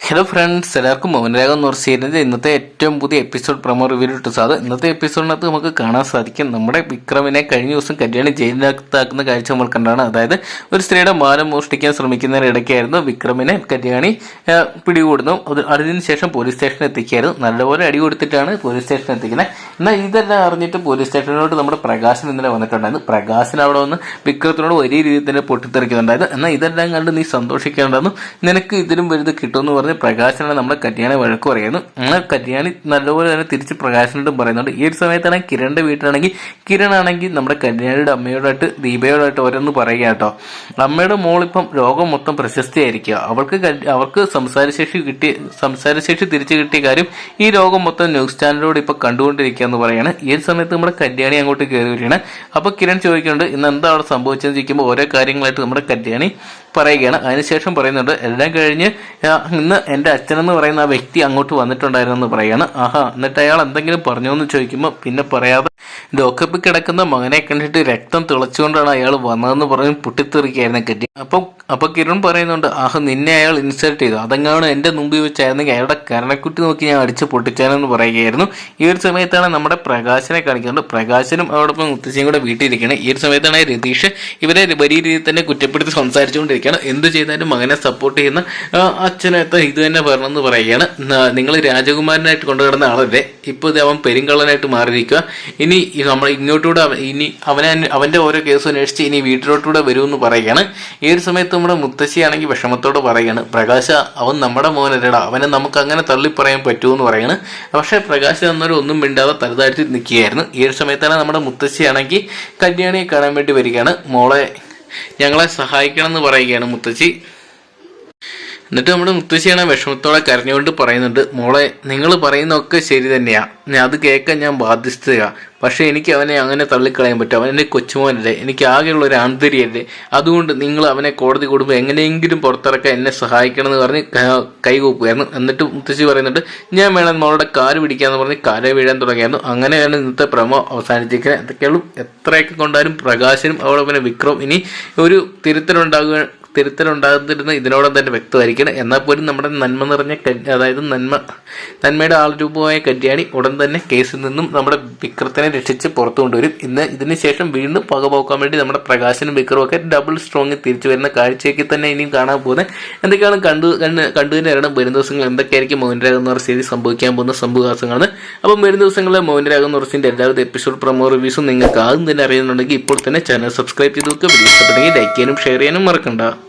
Hello friends എല്ലാവർക്കും മൗനരാഗം പറഞ്ഞിരുന്നത് ഇന്നത്തെ ഏറ്റവും പുതിയ എപ്പിസോഡ് പ്രമോ റിവ്യൂ ഇട്ട് സാധ ഇന്നത്തെ എപ്പിസോഡിനകത്ത് നമുക്ക് കാണാൻ സാധിക്കും. നമ്മുടെ വിക്രമിനെ കഴിഞ്ഞ ദിവസം കല്യാണം ജയിലിനകത്താക്കുന്ന കാഴ്ച നമ്മൾ കണ്ടാണ്. അതായത് ഒരു സ്ത്രീയുടെ മാനം മോഷ്ടിക്കാൻ ശ്രമിക്കുന്നതിനിടയ്ക്കായിരുന്നു വിക്രമിനെ കല്യാണി പിടികൂടുന്നു. അത് അതിനുശേഷം പോലീസ് സ്റ്റേഷനിൽ എത്തിക്കായിരുന്നു. നല്ലപോലെ അടി കൊടുത്തിട്ടാണ് പോലീസ് സ്റ്റേഷനിൽ എത്തിക്കുന്നത് എന്നാൽ ഇതെല്ലാം അറിഞ്ഞിട്ട് പോലീസ് സ്റ്റേഷനിലോട്ട് നമ്മുടെ പ്രകാശൻ ഇന്നലെ വന്നിട്ടുണ്ടായിരുന്നു. പ്രകാശൻ അവിടെ വന്ന് വിക്രത്തിനോട് വലിയ രീതിയിൽ തന്നെ പൊട്ടിത്തെറിക്കുന്നുണ്ടായിരുന്നു. എന്നാൽ ഇതെല്ലാം കണ്ട് നീ സന്തോഷിക്കേണ്ടെന്നും നിനക്ക് ഇതിലും വലുത് കിട്ടുമെന്ന് പറഞ്ഞ് പ്രകാശനാണ് നമ്മുടെ കല്യാണി വഴക്ക് പറയുന്നു അങ്ങനെ കല്യാണി നല്ലപോലെ തന്നെ തിരിച്ച് പ്രകാശനോടും പറയുന്നുണ്ട്. ഈ ഒരു സമയത്താണ് കിരണിന്റെ വീട്ടിലാണെങ്കിൽ കിരൺ ആണെങ്കിൽ നമ്മുടെ കല്യാണിയുടെ അമ്മയോടായിട്ട് ദീപയോടായിട്ട് ഓരോന്ന് പറയുക കേട്ടോ. അമ്മയുടെ മോളിപ്പം ലോകം മൊത്തം പ്രശസ്തിയായിരിക്കുക. അവൾക്ക് അവർക്ക് സംസാരശേഷി കിട്ടിയ സംസാരശേഷി തിരിച്ചു കിട്ടിയ കാര്യം ഈ ലോകം മൊത്തം ന്യൂസ് ചാനലിലൂടെ ഇപ്പൊ കണ്ടുകൊണ്ടിരിക്കുക എന്ന് പറയാണ് ഈ സമയത്ത് നമ്മുടെ കല്യാണി അങ്ങോട്ട് കയറി വരികയാണ്. അപ്പൊ കിരൺ ചോദിക്കുന്നുണ്ട് ഇന്ന് എന്താ അവിടെ സംഭവിച്ചതെന്ന് ചോദിക്കുമ്പോൾ ഓരോ കാര്യങ്ങളായിട്ട് നമ്മുടെ കല്യാണി പറയുകയാണ്. അതിനുശേഷം പറയുന്നുണ്ട് എല്ലാം കഴിഞ്ഞ് ഇന്ന് എന്റെ അച്ഛനെന്ന് പറയുന്ന ആ വ്യക്തി അങ്ങോട്ട് വന്നിട്ടുണ്ടായിരുന്നു എന്ന് പറയുകയാണ്. ആഹാ എന്നിട്ട് അയാൾ എന്തെങ്കിലും പറഞ്ഞു എന്ന് ചോദിക്കുമ്പോൾ പിന്നെ പറയാതെ ലോക്കപ്പിൽ കിടക്കുന്ന മകനെ കണ്ടിട്ട് രക്തം തിളച്ചുകൊണ്ടാണ് അയാൾ വന്നതെന്ന് പറഞ്ഞ് പൊട്ടിത്തെറിക്കായിരുന്നു കെട്ടി അപ്പം അപ്പൊ കിരൺ പറയുന്നുണ്ട് ആഹ് നിന്നെ അയാൾ ഇൻസൾട്ട് ചെയ്തു. അതങ്ങാണ് എന്റെ മുമ്പിൽ വെച്ചായിരുന്നെങ്കിൽ അയാളുടെ കരണക്കുട്ടി നോക്കി ഞാൻ അടിച്ച് പൊട്ടിച്ചാനെന്ന് പറയുകയായിരുന്നു. ഈ ഒരു സമയത്താണ് നമ്മുടെ പ്രകാശനെ കാണിക്കുന്നത്. പ്രകാശനും അവരോടൊപ്പം മുത്തശ്ശിയും കൂടെ വീട്ടിലിരിക്കുകയാണ്. ഈ ഒരു സമയത്താണ് രതീഷ് ഇവരെ വലിയ രീതിയിൽ തന്നെ കുറ്റപ്പെടുത്തി സംസാരിച്ചുകൊണ്ടിരിക്കുകയാണ് എന്ത് ചെയ്താലും മകനെ സപ്പോർട്ട് ചെയ്യുന്ന അച്ഛനെ ഇത് തന്നെ പറഞ്ഞെന്ന് പറയുകയാണ്. നിങ്ങൾ രാജകുമാരനായിട്ട് കൊണ്ടുകിടന്ന ആളല്ലേ. ഇപ്പോൾ ഇത് അവൻ പെരുങ്കള്ളനായിട്ട് മാറിയിരിക്കുക. ഇനി നമ്മൾ ഇങ്ങോട്ടൂടെ ഇനി അവനെ അവന്റെ ഓരോ കേസ് അന്വേഷിച്ച് ഇനി വീട്ടിലോട്ടൂടെ വരുമെന്ന് പറയുകയാണ്. ഈ ഒരു സമയത്ത് നമ്മുടെ മുത്തശ്ശിയാണെങ്കിൽ വിഷമത്തോട് പറയുകയാണ്. പ്രകാശ അവൻ നമ്മുടെ മോനല്ലടാ. അവനെ നമുക്ക് അങ്ങനെ തള്ളി പറയാൻ പറ്റുമെന്ന് പറയാണ് പക്ഷേ പ്രകാശ് എന്നൊരു ഒന്നും മിണ്ടാതെ തലതാഴ്ത്തി നിൽക്കുകയായിരുന്നു. ഈ ഒരു സമയത്താണ് നമ്മുടെ മുത്തശ്ശിയാണെങ്കിൽ കല്യാണിയെ കാണാൻ വേണ്ടി വരികയാണ്. മോളെ ഞങ്ങളെ സഹായിക്കണം എന്ന് പറയുകയാണ് മുത്തശ്ശി എന്നിട്ട് നമ്മുടെ മുത്തശ്ശിയാണ് വിഷമത്തോടെ കരഞ്ഞുകൊണ്ട് പറയുന്നുണ്ട് മോളെ നിങ്ങൾ പറയുന്നതൊക്കെ ശരി തന്നെയാണ് അത് കേൾക്കാൻ ഞാൻ ബാധ്യസ്ഥയാ. പക്ഷെ എനിക്ക് അവനെ അങ്ങനെ തള്ളിക്കളയാൻ പറ്റും. അവൻ എന്റെ കൊച്ചുമോനല്ലേ. എനിക്ക് ആകെയുള്ള ഒരു ആന്തരിയല്ലേ അതുകൊണ്ട് നിങ്ങൾ അവനെ കോടതി കൊടുമ്പോൾ എങ്ങനെയെങ്കിലും പുറത്തിറക്കാൻ എന്നെ സഹായിക്കണം എന്ന് പറഞ്ഞ് കൈകൂപ്പുകയായിരുന്നു. എന്നിട്ട് മുത്തശ്ശി പറയുന്നുണ്ട് ഞാൻ വേണം മോളുടെ കാൽ പിടിക്കാന്ന് പറഞ്ഞ് കാൽ വീഴാൻ തുടങ്ങിയായിരുന്നു. അങ്ങനെയാണ് ഇന്നത്തെ പ്രമോ അവസാനിച്ചിരിക്കുന്നത്. എന്തൊക്കെയുള്ളൂ. എത്രയൊക്കെ കൊണ്ടാലും പ്രകാശനും അവളെ വിക്രം ഇനി ഒരു തിരുത്തലുണ്ടാകുക തിരുത്തലുണ്ടാകുന്നിരുന്ന ഇതിനോടൊന്നും തന്നെ വ്യക്തമായിരിക്കണം. എന്നാൽ പോലും നമ്മുടെ നന്മ നിറഞ്ഞ അതായത് നന്മ നന്മയുടെ ആൾരൂപമായ കല്യാണി ഉടൻ തന്നെ കേസിൽ നിന്നും നമ്മുടെ വിക്രത്തിനെ രക്ഷിച്ച് പുറത്തു കൊണ്ടുവരും. ഇന്ന് ഇതിന് ശേഷം വീണ്ടും പകപോക്കാൻ വേണ്ടി നമ്മുടെ പ്രകാശനും വിക്രവും ഒക്കെ ഡബിൾ സ്ട്രോങ് തിരിച്ചു വരുന്ന കാഴ്ചയൊക്കെ തന്നെ ഇനിയും കാണാൻ പോകുന്നത്. എന്തൊക്കെയാണ് കണ്ടു കണ്ട് തന്നെ അറിയണം. വരും ദിവസങ്ങൾ എന്തൊക്കെയായിരിക്കും മൗനരാഗം എന്ന് പറഞ്ഞ സീരീസ് സംഭവിക്കാൻ പോകുന്ന സംഭവകാശങ്ങളാണ് അപ്പം വരും ദിവസങ്ങളിലെ മൗനരാഗം എന്ന് പറഞ്ഞതിന്റെ എല്ലാവിധ എപ്പിസോഡ് പ്രൊമോ റിവ്യൂസും നിങ്ങൾക്ക് ആദ്യം തന്നെ അറിയുന്നുണ്ടെങ്കിൽ ഇപ്പോൾ തന്നെ ചാനൽ സബ്സ്ക്രൈബ് ചെയ്ത് നോക്കുക വീഡിയോ ഇഷ്ടപ്പെട്ടെങ്കിൽ ലൈക്ക് ചെയ്യാനും ഷെയർ ചെയ്യാനും മറക്കണ്ട.